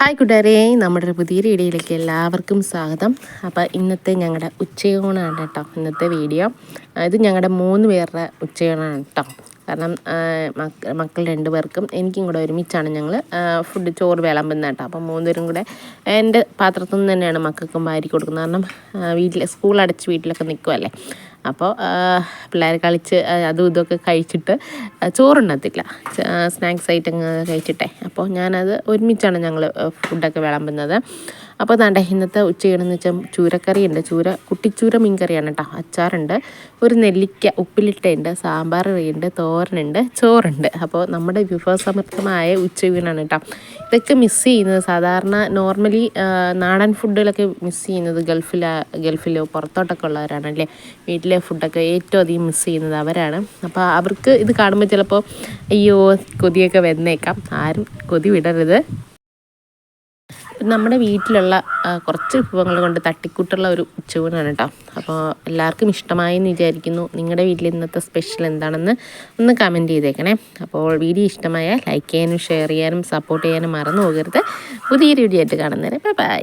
Hi കൂട്ടുകാരെ നമ്മുടെ പുതിയ വീഡിയോയിലേക്ക് എല്ലാവർക്കും സ്വാഗതം. അപ്പോൾ ഇന്നത്തെ ഞങ്ങളുടെ ഉച്ചയൂണാണ് കേട്ടോ ഇന്നത്തെ വീഡിയോ. ഇത് ഞങ്ങളുടെ മൂന്ന് പേരുടെ ഉച്ചയൂണാണ് കേട്ടോ. കാരണം മക്ക മക്കൾ രണ്ട് പേർക്കും എനിക്കും കൂടെ ഒരുമിച്ചാണ് ഞങ്ങൾ ഫുഡ് ചോറ് വിളമ്പുന്നത് കേട്ടോ. അപ്പം മൂന്നുപേരും കൂടെ എന്റെ പാത്രത്തിൽ നിന്ന് തന്നെയാണ് മക്കൾക്കും വാരി കൊടുക്കുന്നത്. കാരണം വീട്ടിൽ സ്കൂൾ അടച്ച് വീട്ടിലൊക്കെ നിൽക്കുമല്ലേ അപ്പോൾ പിള്ളേർ കളിച്ച് അതും ഇതൊക്കെ കഴിച്ചിട്ട് ചോറുണ്ണത്തില്ല. സ്നാക്സ് ഐറ്റം കഴിച്ചിട്ടേ. അപ്പോൾ ഞാനത് ഒരുമിച്ചാണ് ഞങ്ങൾ ഫുഡൊക്കെ വിളമ്പുന്നത്. അപ്പോൾ താണ്ടെ ഇന്നത്തെ ഉച്ചയൂണെന്ന് വെച്ചാൽ ചൂരക്കറിയുണ്ട് ചൂര കുട്ടിച്ചൂര മീൻകറിയാണ് കേട്ടോ അച്ചാറുണ്ട് ഒരു നെല്ലിക്ക ഉപ്പിലിട്ടുണ്ട് സാമ്പാർ കറിയുണ്ട് തോരനുണ്ട് ചോറുണ്ട്. അപ്പോൾ നമ്മുടെ വിഭവസമൃദ്ധമായ ഉച്ചയൂണാണ് കേട്ടോ ഇതൊക്കെ മിസ് ചെയ്യുന്നത് സാധാരണ നോർമലി നാടൻ ഫുഡുകളൊക്കെ മിസ് ചെയ്യുന്നത് ഗൾഫിൽ ഗൾഫിലോ പുറത്തോട്ടൊക്കെ ഉള്ളവരാണല്ലേ? വീട്ടിലെ ഫുഡൊക്കെ ഏറ്റവും അധികം മിസ് ചെയ്യുന്നത് അവരാണ്. അപ്പോൾ അവർക്ക് ഇത് കാണുമ്പോൾ ചിലപ്പോൾ അയ്യോ കൊതിയൊക്കെ വന്നേക്കാം. ആരും കൊതി വിടരുത്. നമ്മുടെ വീട്ടിലുള്ള കുറച്ച് വിഭവങ്ങൾ കൊണ്ട് തട്ടിക്കൂട്ടുള്ള ഒരു ഉച്ചയൂണാണ് കേട്ടോ അപ്പോൾ എല്ലാവർക്കും ഇഷ്ടമായെന്ന് വിചാരിക്കുന്നു. നിങ്ങളുടെ വീട്ടിൽ ഇന്നത്തെ സ്പെഷ്യൽ എന്താണെന്ന് ഒന്ന് കമന്റ് ചെയ്തേക്കണേ. അപ്പോൾ വീഡിയോ ഇഷ്ടമായാൽ ലൈക്ക് ചെയ്യാനും ഷെയർ ചെയ്യാനും സപ്പോർട്ട് ചെയ്യാനും മറന്നു പോകരുത്. പുതിയൊരു വീഡിയോ ആയിട്ട് കാണുന്നേരം ബൈ.